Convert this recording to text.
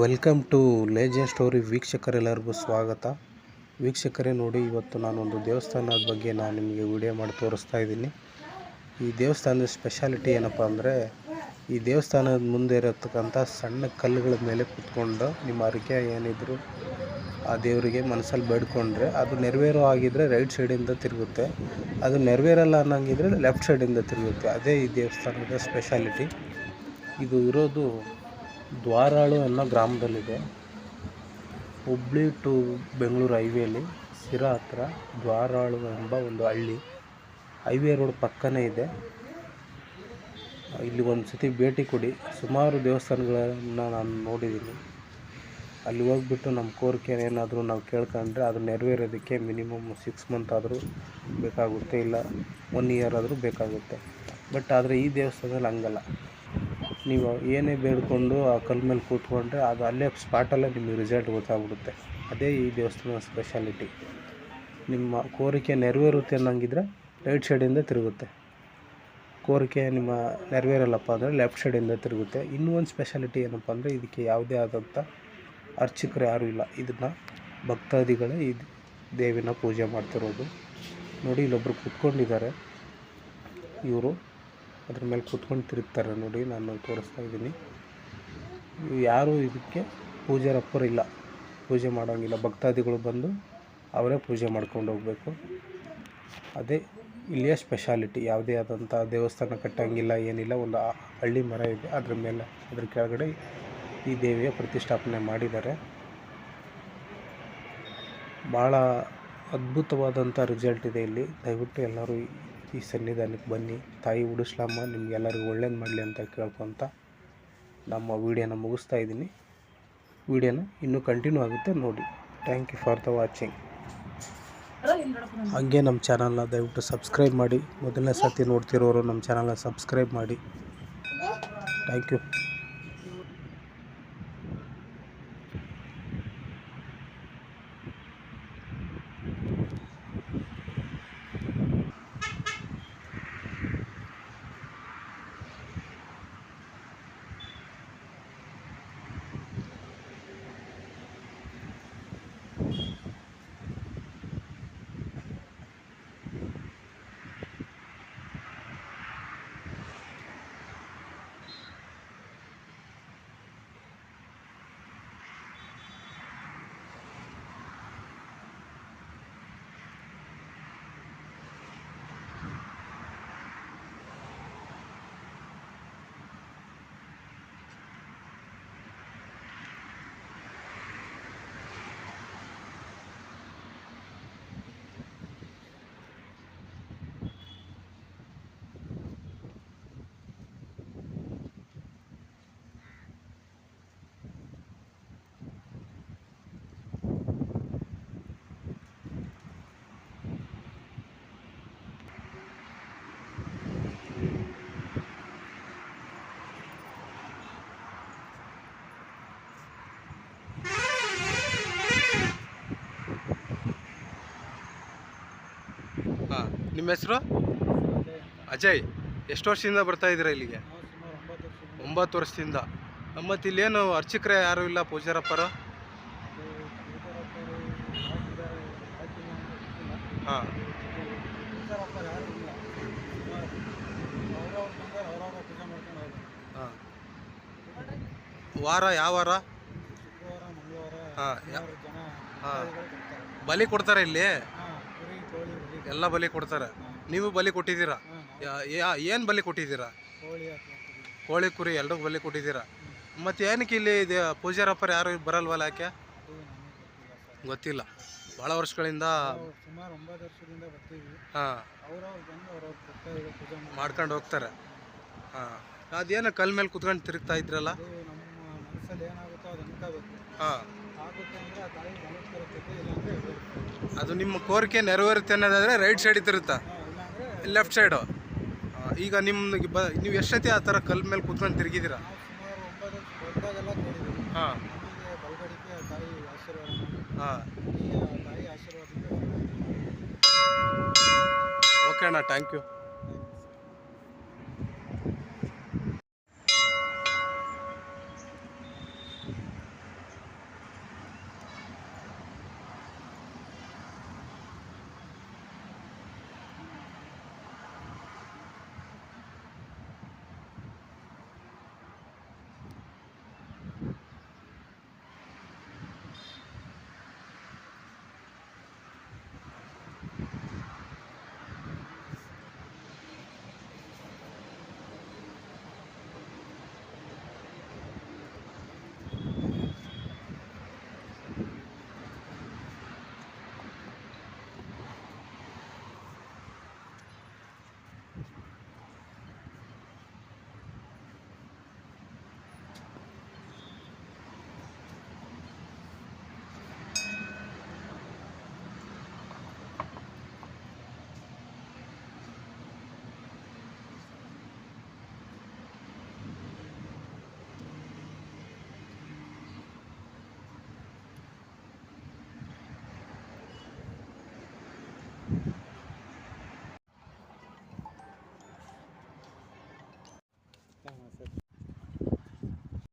Welcome to legend story ವೀಕ್ಷಕರೆಲ್ಲರಿಗೂ ಸ್ವಾಗತ. ವೀಕ್ಷಕರೇ ನೋಡಿ, ಇವತ್ತು ನಾನೊಂದು ದೇವಸ್ಥಾನದ ಬಗ್ಗೆ ನಾನು ನಿಮಗೆ ವಿಡಿಯೋ ಮಾಡಿ ತೋರಿಸ್ತಾ ಇದ್ದೀನಿ. ಈ ದೇವಸ್ಥಾನದ ಸ್ಪೆಷಾಲಿಟಿ ಏನಪ್ಪ ಅಂದರೆ, ಈ ದೇವಸ್ಥಾನದ ಮುಂದೆ ಇರತಕ್ಕಂಥ ಸಣ್ಣ ಕಲ್ಲುಗಳ ಮೇಲೆ ಕುತ್ಕೊಂಡು ನಿಮ್ಮ ಅರಿಕೆ ಏನಿದ್ರು ಆ ದೇವರಿಗೆ ಮನಸ್ಸಲ್ಲಿ ಬೇಡ್ಕೊಂಡ್ರೆ ಅದು ನೆರವೇರೋ ಆಗಿದ್ದರೆ ರೈಟ್ ಸೈಡಿಂದ ತಿರುಗುತ್ತೆ. ಅದು ನೆರವೇರಲ್ಲ ಅನ್ನಂಗಿದ್ರೆ ಲೆಫ್ಟ್ ಸೈಡಿಂದ ತಿರುಗುತ್ತೆ. ಅದೇ ಈ ದೇವಸ್ಥಾನದ ಸ್ಪೆಷಾಲಿಟಿ ಇದು ಇರೋದು ದ್ವಾರಾಳು ಅನ್ನೋ ಗ್ರಾಮದಲ್ಲಿದೆ. ಹುಬ್ಳಿ ಟು ಬೆಂಗಳೂರು ಹೈವೇಲಿ ಸಿರಾ ಹತ್ರ ದ್ವಾರಾಳು ಎಂಬ ಒಂದು ಹಳ್ಳಿ. ಹೈವೇ ರೋಡ್ ಪಕ್ಕನೇ ಇದೆ. ಇಲ್ಲಿ ಒಂದು ಸತಿ ಭೇಟಿ ಕೊಡಿ. ಸುಮಾರು ದೇವಸ್ಥಾನಗಳನ್ನು ನಾನು ನೋಡಿದ್ದೀನಿ ಅಲ್ಲಿ ಹೋಗ್ಬಿಟ್ಟು ನಮ್ಮ ಕೋರಿಕೆ ಏನಾದರೂ ನಾವು ಕೇಳ್ಕೊಂಡ್ರೆ ಅದು ನೆರವೇರೋದಕ್ಕೆ ಮಿನಿಮಮ್ ಸಿಕ್ಸ್ ಮಂತ್ ಆದರೂ ಬೇಕಾಗುತ್ತೆ ಇಲ್ಲ ಒನ್ ಇಯರ್ ಆದರೂ ಬೇಕಾಗುತ್ತೆ. ಬಟ್ ಆದರೆ ಈ ದೇವಸ್ಥಾನದಲ್ಲಿ ಹಂಗಲ್ಲ. ನೀವು ಏನೇ ಬೇಡಿಕೊಂಡು ಆ ಕಲ್ಲು ಮೇಲೆ ಕೂತ್ಕೊಂಡ್ರೆ ಅದು ಅಲ್ಲೇ ಸ್ಪಾಟಲ್ಲೇ ನಿಮಗೆ ರಿಸಲ್ಟ್ ಗೊತ್ತಾಗ್ಬಿಡುತ್ತೆ. ಅದೇ ಈ ದೇವಸ್ಥಾನದ ಸ್ಪೆಷಾಲಿಟಿ ನಿಮ್ಮ ಕೋರಿಕೆ ನೆರವೇರುತ್ತೆ ಅನ್ನಂಗಿದ್ರೆ ರೈಟ್ ಸೈಡಿಂದ ತಿರುಗುತ್ತೆ. ಕೋರಿಕೆ ನಿಮ್ಮ ನೆರವೇರಲ್ಲಪ್ಪ ಅಂದರೆ ಲೆಫ್ಟ್ ಸೈಡಿಂದ ತಿರುಗುತ್ತೆ. ಇನ್ನೂ ಒಂದು ಸ್ಪೆಷಾಲಿಟಿ ಏನಪ್ಪ ಅಂದರೆ ಇದಕ್ಕೆ ಯಾವುದೇ ಆದಂಥ ಅರ್ಚಕರು ಯಾರೂ ಇಲ್ಲ. ಇದನ್ನು ಭಕ್ತಾದಿಗಳೇ ಈ ದೇವಿನ ಪೂಜೆ ಮಾಡ್ತಿರೋದು. ನೋಡಿ ಇಲ್ಲೊಬ್ಬರು ಕೂತ್ಕೊಂಡಿದ್ದಾರೆ. ಇವರು ಅದ್ರ ಮೇಲೆ ಕುತ್ಕೊಂಡು ತಿರುಗ್ತಾರೆ ನೋಡಿ, ನಾನು ತೋರಿಸ್ತಾ ಇದ್ದೀನಿ. ಯಾರು ಇದಕ್ಕೆ ಪೂಜಾರಪ್ಪರು ಇಲ್ಲ. ಪೂಜೆ ಮಾಡೋಂಗಿಲ್ಲ. ಭಕ್ತಾದಿಗಳು ಬಂದು ಅವರೇ ಪೂಜೆ ಮಾಡ್ಕೊಂಡು ಹೋಗಬೇಕು. ಅದೇ ಇಲ್ಲಿಯ ಸ್ಪೆಷಾಲಿಟಿ. ಯಾವುದೇ ಆದಂಥ ದೇವಸ್ಥಾನ ಕಟ್ಟಂಗಿಲ್ಲ, ಏನಿಲ್ಲ, ಒಂದು ಹಳ್ಳಿ ಮರ ಇದೆ. ಅದ್ರ ಮೇಲೆ, ಅದ್ರ ಕೆಳಗಡೆ ಈ ದೇವಿಯ ಪ್ರತಿಷ್ಠಾಪನೆ ಮಾಡಿದ್ದಾರೆ. ಭಾಳ ಅದ್ಭುತವಾದಂಥ ರಿಸಲ್ಟ್ ಇದೆ ಇಲ್ಲಿ. ದಯವಿಟ್ಟು ಎಲ್ಲರೂ ಈ- ಸನ್ನಿಧಾನಕ್ಕೆ ಬನ್ನಿ. ತಾಯಿ ಉಡಿಸ್ಲಮ್ಮ ನಿಮಗೆಲ್ಲರಿಗೂ ಒಳ್ಳೇದು ಮಾಡಲಿ ಅಂತ ಕೇಳ್ಕೊತ ನಮ್ಮ ವೀಡಿಯೋನ ಮುಗಿಸ್ತಾ ಇದ್ದೀನಿ. ವೀಡಿಯೋನ ಇನ್ನೂ ಕಂಟಿನ್ಯೂ ಆಗುತ್ತೆ ನೋಡಿ. Thank you for the watching ಹಾಗೆ ನಮ್ಮ ಚಾನಲ್ನ ದಯವಿಟ್ಟು ಸಬ್ಸ್ಕ್ರೈಬ್ ಮಾಡಿ. ಮೊದಲನೇ ಸರ್ತಿ ನೋಡ್ತಿರೋರು ನಮ್ಮ ಚಾನಲ್ನ ಸಬ್ಸ್ಕ್ರೈಬ್ ಮಾಡಿ. ಥ್ಯಾಂಕ್ ಯು ಹಾಂ ನಿಮ್ಮ ಹೆಸರು? ಅಜಯ್ ಎಷ್ಟು ವರ್ಷದಿಂದ ಬರ್ತಾ ಇದ್ದೀರಾ ಇಲ್ಲಿಗೆ? ಒಂಬತ್ತು ವರ್ಷದಿಂದ. ಮತ್ತು ಇಲ್ಲೇನು ಅರ್ಚಕರೇ ಯಾರು ಇಲ್ಲ ಪೂಜಾರಪ್ಪರು? ಹಾಂ. ಹಾಂ. ವಾರ ಯಾವ ವಾರ? ಹಾಂ ಹಾಂ. ಬಲಿ ಕೊಡ್ತಾರೆ ಇಲ್ಲಿ? ಎಲ್ಲ ಬಲಿ ಕೊಡ್ತಾರೆ. ನೀವು ಬಲಿ ಕೊಟ್ಟಿದ್ದೀರಾ? ಏನು ಬಲಿ ಕೊಟ್ಟಿದ್ದೀರಾ? ಕೋಳಿ ಕುರಿ ಎಲ್ರಿಗೂ ಬಲಿ ಕೊಟ್ಟಿದ್ದೀರಾ? ಮತ್ತು ಏನಕ್ಕೆ ಇಲ್ಲಿ ಇದೆ ಪೂಜಾರಪ್ಪರು ಯಾರು ಬರಲ್ವಲ್ಲ ಯಾಕೆ? ಗೊತ್ತಿಲ್ಲ ಭಾಳ ವರ್ಷಗಳಿಂದ ಸುಮಾರು ಒಂಬತ್ತು ವರ್ಷದಿಂದ ಬರ್ತೀವಿ. ಹಾಂ. ಮಾಡ್ಕೊಂಡು ಹೋಗ್ತಾರೆ. ಹಾಂ. ಅದೇನು ಕಲ್ ಮೇಲೆ ಕುತ್ಕೊಂಡು ತಿರುಗ್ತಾ ಇದ್ರಲ್ಲ? ಅದು ನಮ್ಮ ಮನಸ್ಸಲ್ಲಿ ಏನಾಗುತ್ತೋ ಅದು ಅನ್ಕೋಬೇಕು ಹಾಂ. ಆಗುತ್ತೆ ಅಂದರೆ ಆ ತಾಯಿ ಮನಸ್ಸು ಬರುತ್ತೆ ಇಲ್ಲಾಂದರೆ ಇರುತ್ತೆ ಅದು ನಿಮ್ಮ ಕೋರಿಕೆ ನೆರವೇರುತ್ತೆ ಅನ್ನೋದಾದರೆ ರೈಟ್ ಸೈಡ್ ತಿರುತ್ತಾ ಲೆಫ್ಟ್ ಸೈಡು ಈಗ ನಿಮ್ಗೆ ಬ ನೀವು ಎಷ್ಟೈತಿ ಆ ಥರ ಕಲ್ ಮೇಲೆ ಕುತ್ಕೊಂಡು ತಿರುಗಿದ್ದೀರಾ? ನಾವು ಸುಮಾರು ಬಂದಾಗೆಲ್ಲ ಕೇಳಿದ್ದೀವಿ. ಹಾಂ. ನಮಗೆ ಬಲಗಡಿಕೆ ತಾಯಿ ಆಶೀರ್ವಾದ. ಮಾಡಿ ಹಾಂ. ಈ ತಾಯಿ ಆಶೀರ್ವಾದಕ್ಕೆ ಓಕೆ ಅಣ್ಣ ಥ್ಯಾಂಕ್ ಯು